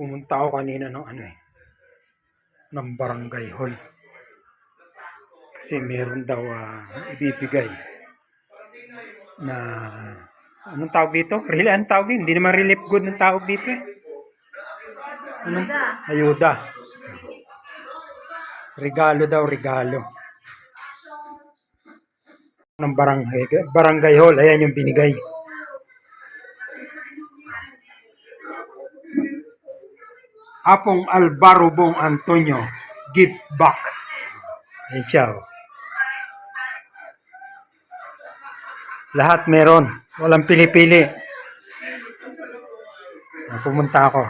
Pumunta ako kanina ng ano eh, ng barangay hall. Kasi meron daw ah, ibibigay na anong tawag dito? Really, anong tawag dito? Hindi naman relief good ng tawag dito eh. Anong? Ayuda. Regalo daw, regalo. Ng barangay, barangay hall. Ayan yung binigay. Apong Alvaro Bong Antonio, give back. Ayan siya. oh. Lahat meron. Walang pili-pili. Ah, Pumunta ako.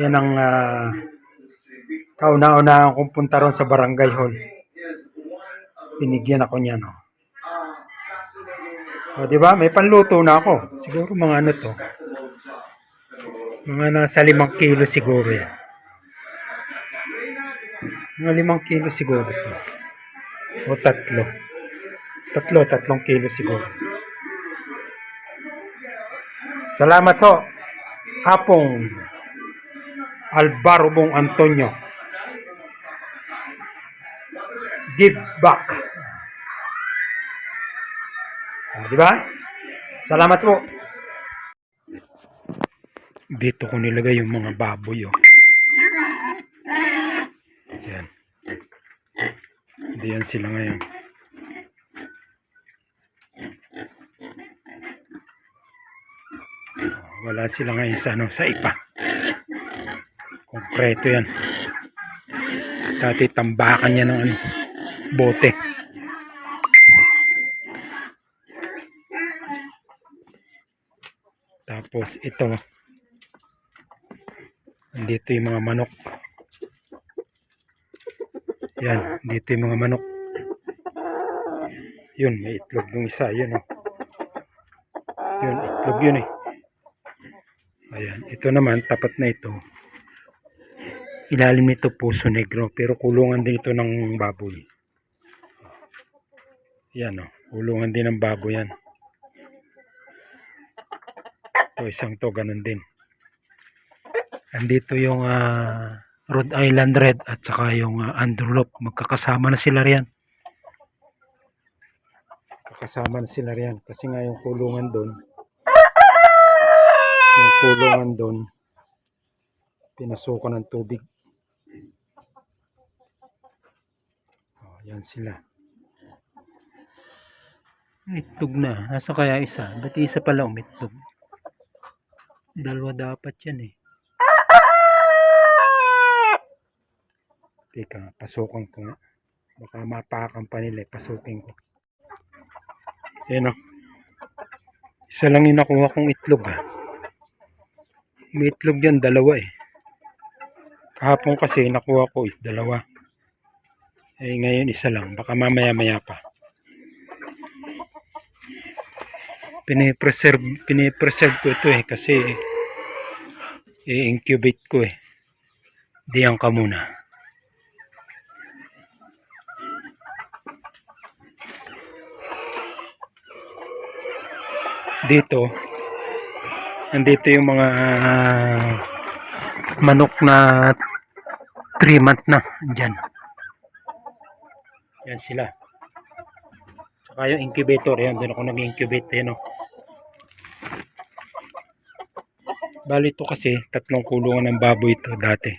Yan ang uh, kauna-una akong punta ron sa barangay hall. Binigyan ako niyan. Oh. O, di ba? May panluto na ako. Siguro mga ano to. Mga nasa limang kilo siguro yan. Mga limang kilo siguro. O tatlo. Tatlo, tatlong kilo siguro. Salamat ho. Apong Alvaro Bong Antonio. Give back. Ah, di ba? Salamat po. Dito ko nilagay yung mga baboy. Oh. Yan. Diyan sila ngayon. Wala sila ngayon sa, ano, sa ipa. Konkreto yan. Dati tambakan niya ng ano, bote. Tapos ito, dito yung mga manok. Yan, dito yung mga manok. Yun, may itlog yung isa. Yun, oh. Yun, itlog yun eh. Ayan, ito naman, tapat na ito. Ilalim nito puso negro, pero kulungan din ito ng baboy. Yan, oh. Kulungan din ng baboy yan. Ito, isang to, ganun din. Andito yung ah, Rhode Island Red at saka yung uh, Underlock. Magkakasama na sila riyan. Kakasama na sila riyan. Kasi nga yung kulungan doon, yung kulungan doon, pinasukan ng tubig. Oh, yan sila. Itlog na. Nasa kaya isa? Ba't isa pala umitlog? Dalawa dapat yan eh. Teka, pasukan ko nga. Baka mapakan pa nila, eh. pasukin ko. Yan o. Isa lang yung nakuha kong itlog ha. May itlog yan, dalawa eh. Kahapon kasi nakuha ko is dalawa. Eh ngayon isa lang, baka mamaya maya pa. Pinipreserve, pinipreserve ko ito eh kasi i-incubate ko eh. Diyan ka muna. Dito. Andito yung mga ah, manok na 3 month na. Dyan yan sila. Saka yung incubator. Yan doon ako nag-incubate. Yan o bali ito kasi tatlong kulungan ng baboy ito dati.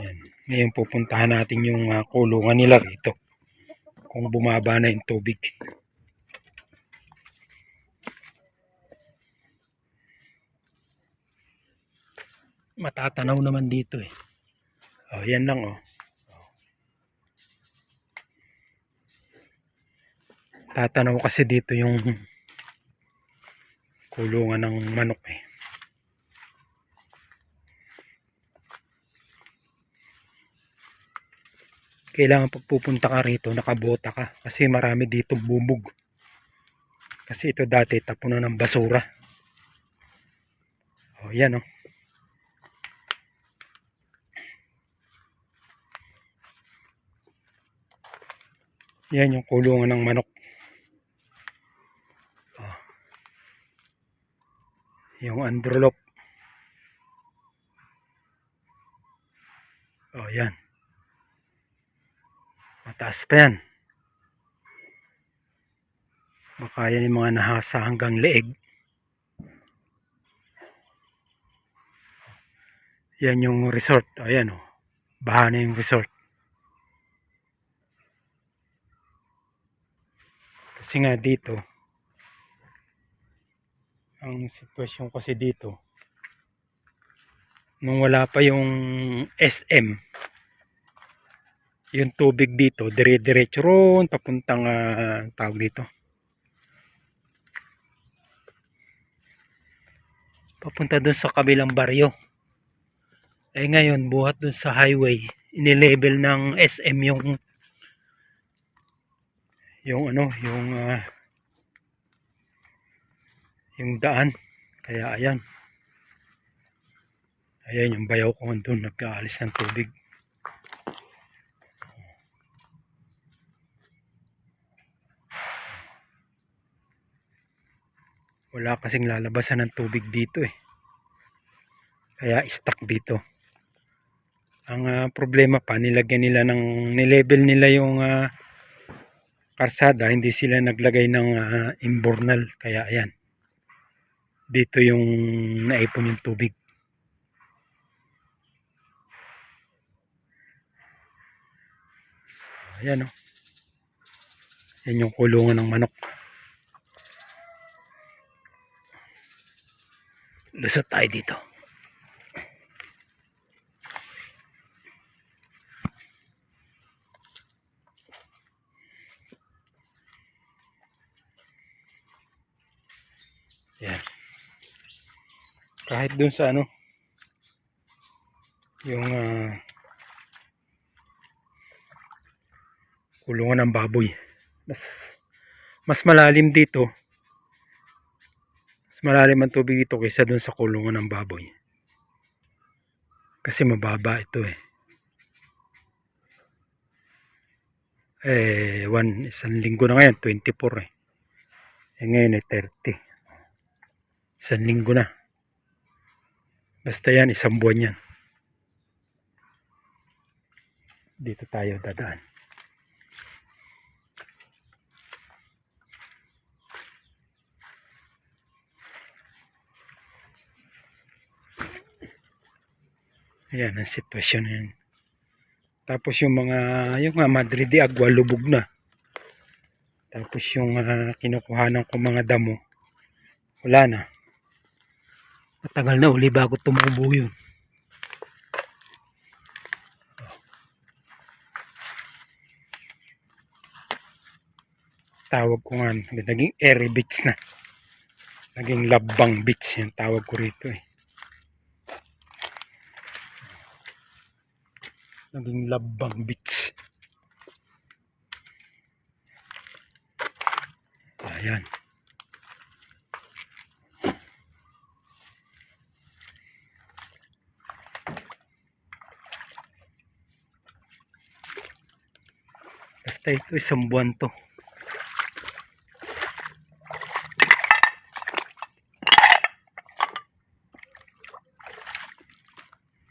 Yan ngayon pupuntahan natin yung ah, kulungan nila rito. Kung bumaba na yung tubig matatanaw naman dito eh. Oh, yan lang oh. Tatanaw kasi dito yung kulungan ng manok eh. Kailangan pag pupunta ka rito, nakabota ka. Kasi marami dito bubog. Kasi ito dati tapunan ng basura. Oh, yan oh. Yan yung kulungan ng manok. Ah. yung androlop. Oh, yan. Mataas pa yan. Baka yan mga nahasa hanggang leeg. Yan yung resort. Ayan. Oh. Baha na yung resort. Kasi nga dito, ang sitwasyon kasi dito, nung wala pa yung SM, yung tubig dito, dire-diretso ron, papuntang ah, tawag dito. Papunta dun sa kabilang baryo. Eh ngayon, buhat dun sa highway, inilevel ng SM yung yung ano, yung ah, yung daan. Kaya ayan. Ayan yung bayaw ko doon nagkaalis ng tubig. Wala kasing lalabasan ng tubig dito eh. Kaya stuck dito. Ang ah, problema pa, nilagyan nila ng nilevel nila yung ah, karsada, hindi sila naglagay ng ah, imbornal. Kaya ayan. Dito yung naipon yung tubig. Ayan o. Yan yung kulungan ng manok. Lusot tayo dito. Yan. Kahit dun sa ano, yung ah, kulungan ng baboy. Mas mas malalim dito. Mas malalim ang tubig dito kaysa dun sa kulungan ng baboy. Kasi mababa ito eh. Eh, one, isang linggo na ngayon, 24 eh. Eh ngayon eh, 30. Isang linggo na. Basta yan, isang buwan yan. Dito tayo dadaan. Ayan ang sitwasyon na yan. Tapos yung mga, yung nga Madrid de Agua lubog na. Tapos yung uh, kinukuhanan ko mga damo, wala na. Matagal na uli bago tumubo yun. Tawag ko nga, naging airy beach na. Naging labang beach yung tawag ko rito eh. Naging labang beach. Ayan. Basta ito isang buwan to.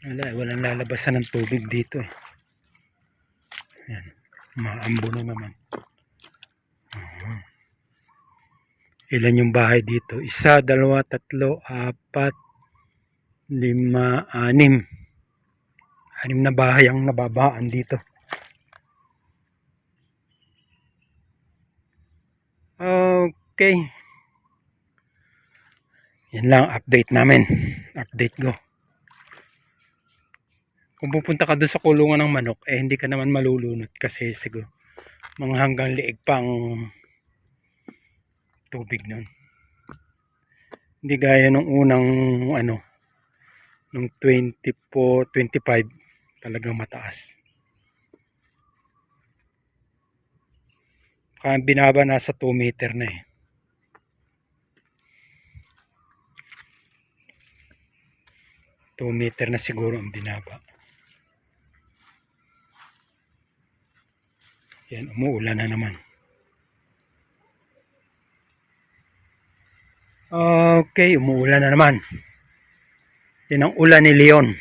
Wala, walang lalabasan ng tubig dito eh. Ayan, maambo na naman. Mhm. Ilan yung bahay dito? Isa, dalawa, tatlo, apat, lima, anim. Anim na bahay ang nababaan dito. Okay. Yan lang update namin. Update go. Kung pupunta ka doon sa kulungan ng manok, eh hindi ka naman malulunod kasi siguro mga hanggang liig pang tubig nun. Hindi gaya nung unang ano, nung 24, 25 talagang mataas. Kaya binaba nasa 2 meter na eh. Two meter na siguro ang binaba. Yan, umuulan na naman. Okay, umuulan na naman. Yan ang ulan ni Leon.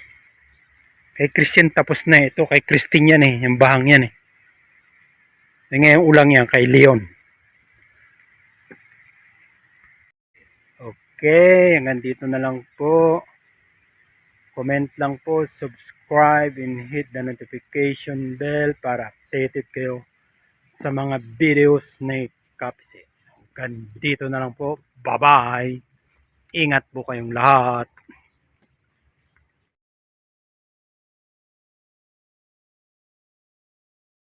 Kay Christian tapos na ito. Kay Christine yan eh. Yung bahang yan eh. Eh ngayon ulang yan kay Leon. Okay, hanggang dito na lang po. Comment lang po, subscribe and hit the notification bell para updated kayo sa mga videos ni Kapse. Hanggang dito na lang po. Bye-bye. Ingat po kayong lahat.